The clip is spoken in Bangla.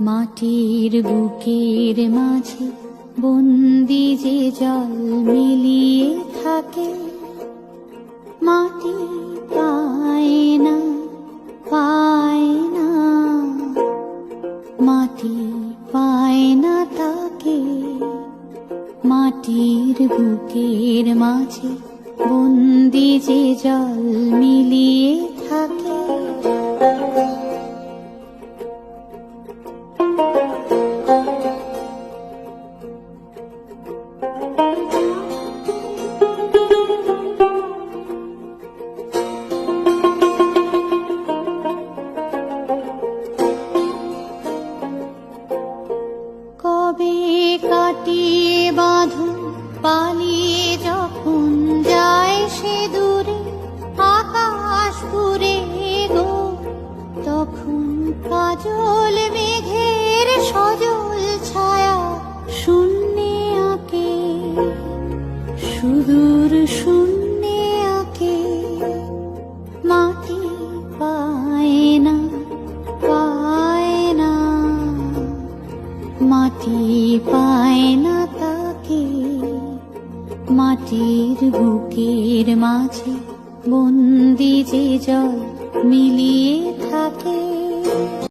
মাটির বুকের মাঝে বন্দি যে জল মিলিয়ে থাকে, মাটি পায় না পায় না মাটি পায় না তাকে, মাটির বুকের মাঝে বন্দি যে জল মিলিয়ে থাকে। কবে কাটিয়ে বাঁধন? পালিয়ে যখন যায় সে দূরে আকাশ পুরে তখন কাজল সুদূর শূন্যে আঁকে, মাটি পায় না পায় না। মাটি পায় না তাকে, মাটির বুকের মাঝে বন্দি যে জল মিলিয়ে থাকে।